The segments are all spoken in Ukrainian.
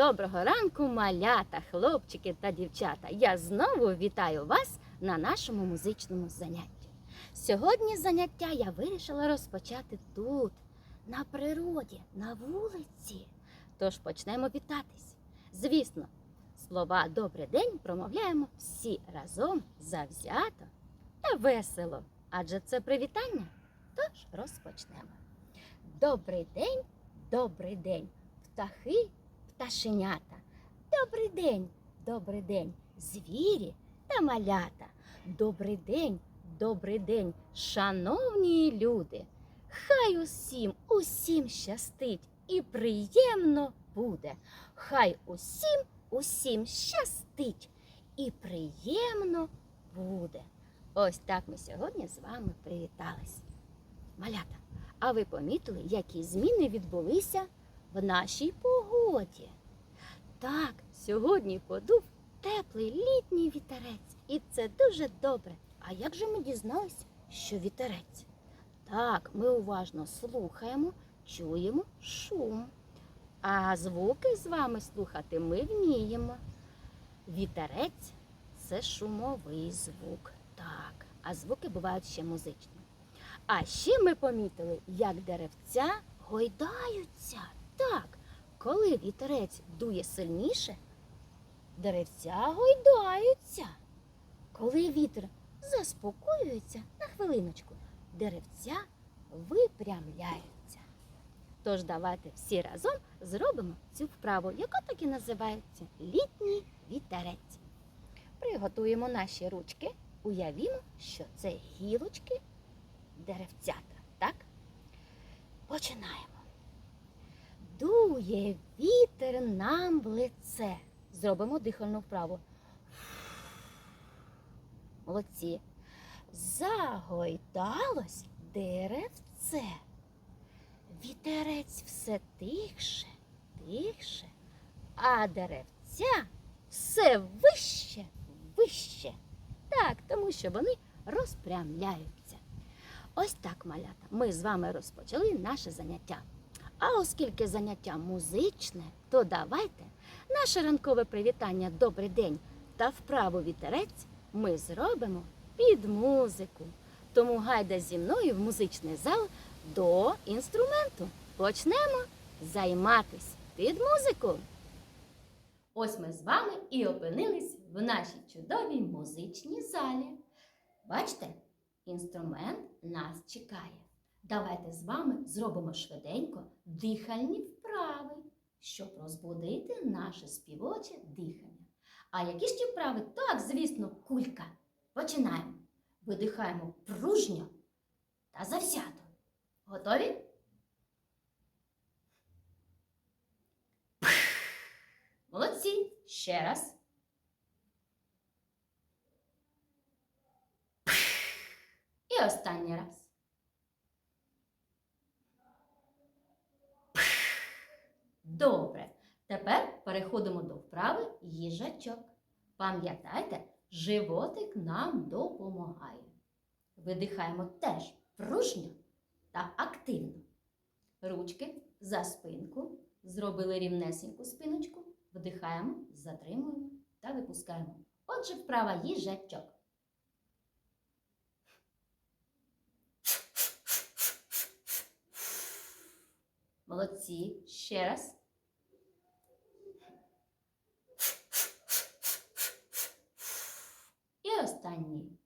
Доброго ранку, малята, хлопчики та дівчата. Я знову вітаю вас на нашому музичному занятті. Сьогодні заняття я вирішила розпочати тут, на природі, на вулиці. Тож почнемо вітатись. Звісно, слова Добрий день промовляємо всі разом завзято та весело, адже це привітання. Тож розпочнемо. Добрий день, добрий день, птахи, пташенята. Добрий день, добрий день, звірі та малята. Добрий день, добрий день, шановні люди. Хай усім, усім щастить і приємно буде. Хай усім, усім щастить і приємно буде. Ось так ми сьогодні з вами привітались. Малята, а ви помітили, які зміни відбулися в нашій погоді? Так, сьогодні подув теплий літній вітерець, і це дуже добре. А як же ми дізналися, що вітерець? Так, ми уважно слухаємо, чуємо шум. А звуки з вами слухати ми вміємо. Вітерець це шумовий звук. Так, а звуки бувають ще музичні. А ще ми помітили, як деревця гойдаються. Так, коли вітерець дує сильніше, деревця гойдаються. Коли вітер заспокоюється на хвилиночку, деревця випрямляються. Тож давайте всі разом зробимо цю вправу, яка так і називається літній вітерець. Приготуємо наші ручки, уявімо, що це гілочки деревцята, так? Починаємо. Дує вітер нам в лице. Зробимо дихальну вправу. Молодці. Загойдалось деревце. Вітерець все тихше, тихше, а деревця все вище, вище. Так, тому що вони розпрямляються. Ось так, малята, ми з вами розпочали наше заняття. А оскільки заняття музичне, то давайте наше ранкове привітання Добрий день та вправу вітерець ми зробимо під музику. Тому гайда зі мною в музичний зал до інструменту. Почнемо займатись під музику. Ось ми з вами і опинились в нашій чудовій музичній залі. Бачите, інструмент нас чекає. Давайте з вами зробимо швиденько дихальні вправи, щоб розбудити наше співоче дихання. А які ж ті вправи? Так, звісно, кулька. Починаємо. Видихаємо пружньо та завзято. Готові? Молодці. Ще раз. І останній раз. Добре. Тепер переходимо до вправи їжачок. Пам'ятайте, животик нам допомагає. Видихаємо теж пружньо та активно. Ручки за спинку. Зробили рівнесеньку спиночку. Вдихаємо, затримуємо та випускаємо. Отже, вправа їжачок. Молодці. Ще раз. І останній.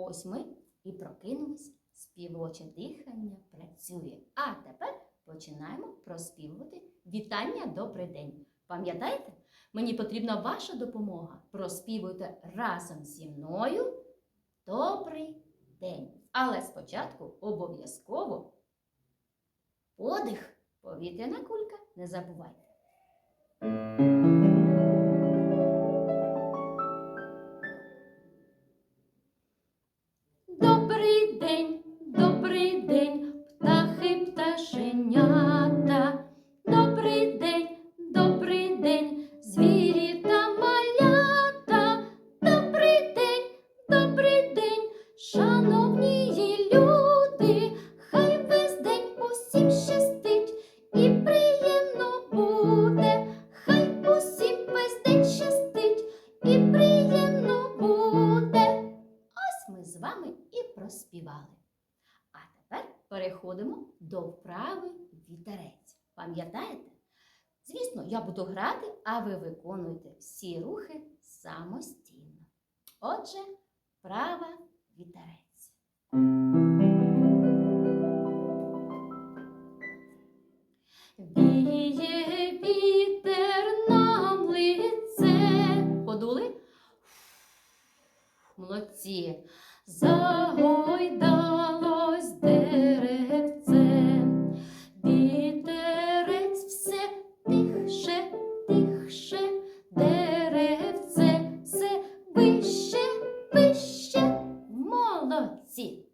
Ось ми і прокинулись. Співоче дихання працює. А тепер починаємо проспівувати вітання добрий день. Пам'ятаєте? Мені потрібна ваша допомога. Проспівуйте разом зі мною добрий день. Але спочатку обов'язково подих, повітряна кулька, не забувайте. День, птахи пташенята. Буду грати, а ви виконуєте всі рухи самостійно. Отже, права вітерець. Віє вітер нам лице. Подули? Молодці. Загойдалось Молодці.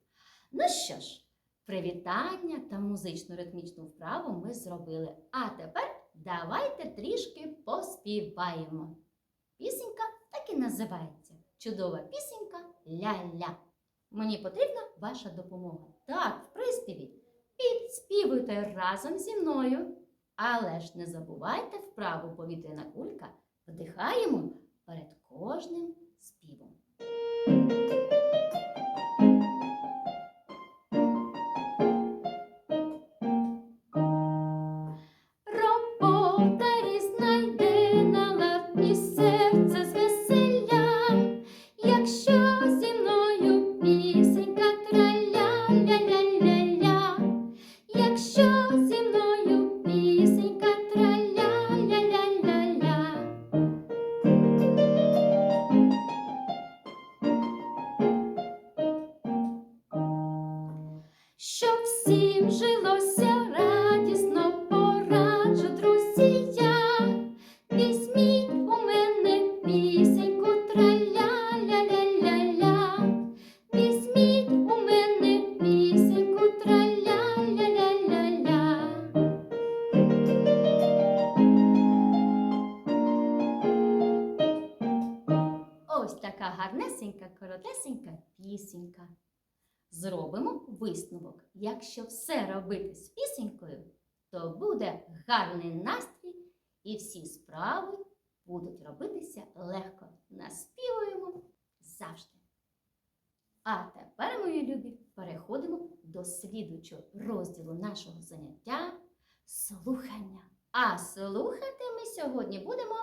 Ну що ж, привітання та музично ритмічну вправу ми зробили. А тепер давайте трішки поспіваємо. Пісенька так і називається. Чудова пісенька ля-ля. Мені потрібна ваша допомога. Так, в приспіві. Підспівуйте разом зі мною. Але ж не забувайте вправу повітряна кулька. Вдихаємо перед кожним співом. Ось така гарнесенька, коротесенька пісенька. Зробимо висновок. Якщо все робити з пісенькою, то буде гарний настрій і всі справи будуть робитися легко. Наспівуємо завжди. А тепер, мої любі, переходимо до слідучого розділу нашого заняття слухання. А слухати ми сьогодні будемо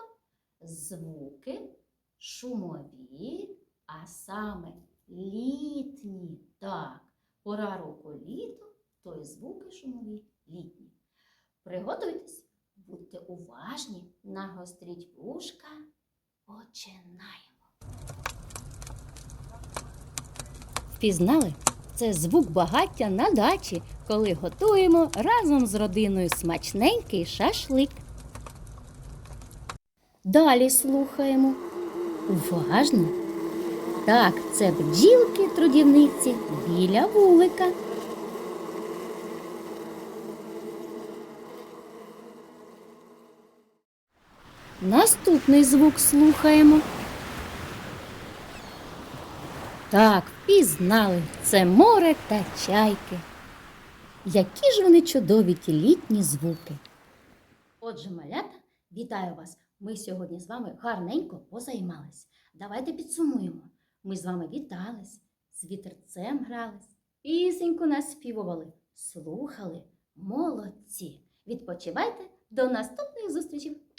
звуки шумові, а саме літні. Так, пора року літо, то й звуки шумові літні. Приготуйтесь, будьте уважні, нагостріть вушка. Починаємо. Впізнали? Це звук багаття на дачі, коли готуємо разом з родиною смачненький шашлик. Далі слухаємо. Уважно. Так, це бджілки трудівниці біля вулика. Наступний звук слухаємо. Так, впізнали, це море та чайки. Які ж вони чудові ті літні звуки. Отже, малята, вітаю вас! Ми сьогодні з вами гарненько позаймались. Давайте підсумуємо. Ми з вами вітались, з вітерцем грались, пісеньку наспівували, слухали. Молодці! Відпочивайте до наступних зустрічей!